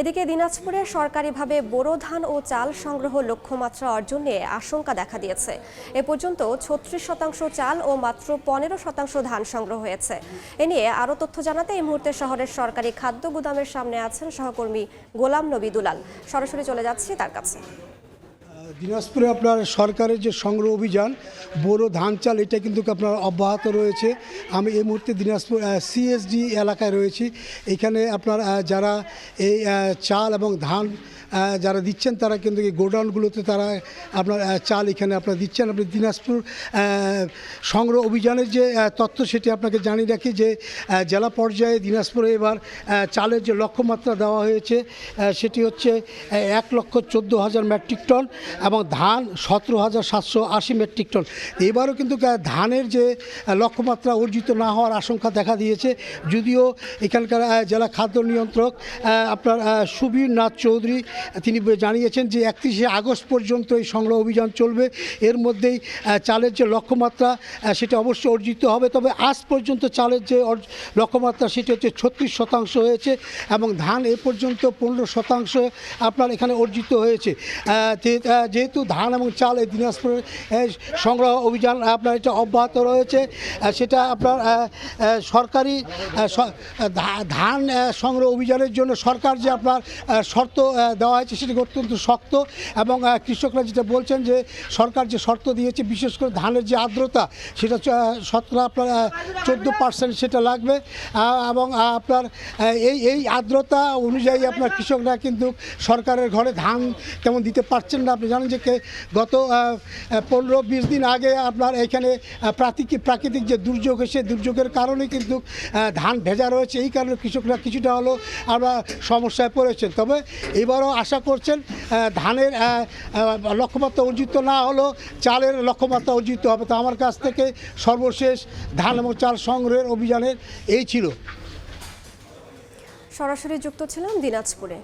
এদিকে দিনাজপুরে সরকারিভাবে বোরো ধান ও চাল সংগ্রহ লক্ষ্যমাত্রা অর্জন আশঙ্কা দেখা দিয়েছে। এ পর্যন্ত ছত্রিশ শতাংশ চাল ও মাত্র পনেরো শতাংশ ধান সংগ্রহ হয়েছে। এ নিয়ে আরও তথ্য জানাতে এই মুহূর্তে শহরের সরকারি খাদ্য গুদামের সামনে আছেন সহকর্মী গোলাম নবী দুলাল। সরাসরি চলে যাচ্ছি তার কাছে। দিনাজপুরে আপনার সরকারের যে সংগ্রহ অভিযান, বোরো ধান চাল, এটা কিন্তু আপনার অব্যাহত রয়েছে। আমি এই মুহূর্তে দিনাজপুর সিএসডি এলাকায় রয়েছি। এখানে আপনার যারা এই চাল এবং ধান যারা দিচ্ছেন, তারা কিন্তু এই গোডাউনগুলোতে তারা আপনার চাল এখানে আপনার দিচ্ছেন। আপনি দিনাজপুর সংগ্রহ অভিযানের যে তথ্য সেটি আপনাকে জানিয়ে রাখি যে জেলা পর্যায়ে দিনাজপুরে এবার চালের যে লক্ষ্যমাত্রা দেওয়া হয়েছে সেটি হচ্ছে এক লক্ষ চোদ্দ হাজার মেট্রিক টন। এবং ধান সতেরো হাজার সাতশো আশি মেট্রিক টন। এবারও কিন্তু ধানের যে লক্ষ্যমাত্রা অর্জিত না হওয়ার আশঙ্কা দেখা দিয়েছে। যদিও এখানকার জেলা খাদ্য নিয়ন্ত্রক আপনার সুবীর নাথ চৌধুরী, তিনি জানিয়েছেন যে একত্রিশে আগস্ট পর্যন্ত এই সংগ্রহ অভিযান চলবে। এর মধ্যেই চালের যে লক্ষ্যমাত্রা সেটা অবশ্যই অর্জিত হবে। তবে আজ পর্যন্ত চালের যে লক্ষ্যমাত্রা, সেটি হচ্ছে ছত্রিশ শতাংশ হয়েছে এবং ধান এ পর্যন্ত পনেরো শতাংশ আপনার এখানে অর্জিত হয়েছে। যেহেতু ধান এবং চাল এই দিনাজপুরের সংগ্রহ অভিযান আপনার এটা অব্যাহত রয়েছে সেটা আপনার সরকারি ধান সংগ্রহ অভিযানের জন্য সরকার যে আপনার শর্ত দেওয়া হয়েছে সেটি অত্যন্ত শক্ত এবং কৃষকরা যেটা বলছেন যে সরকার যে শর্ত দিয়েছে, বিশেষ করে ধানের যে আর্দ্রতা, সেটা শতকরা আপনার চোদ্দ পার্সেন্ট সেটা লাগবে এবং আপনার এই এই আর্দ্রতা অনুযায়ী আপনার কৃষকরা কিন্তু সরকারের ঘরে ধান তেমন দিতে পারছেন না, আপনি জানেন যে গত পনেরো, বিশ দিন আগে আপনার এখানে প্রাকৃতিক প্রাকৃতিক যে দুর্যোগ এসে দুর্যোগের কারণে কিন্তু ধান ভেজা রয়েছে। এই কারণে কৃষকরা কিছুটা হলেও আমরা সমস্যায় পড়েছেন। তবে এবারও আশা করছেন ধানের লক্ষ্যমাত্রা অর্জিত না হলেও চালের লক্ষ্যমাত্রা অর্জিত হবে। তো আমার কাছ থেকে সর্বশেষ ধান এবং চাল সংগ্রহের অভিযানের এই ছিল। সরাসরি যুক্ত ছিলাম দিনাজপুরে।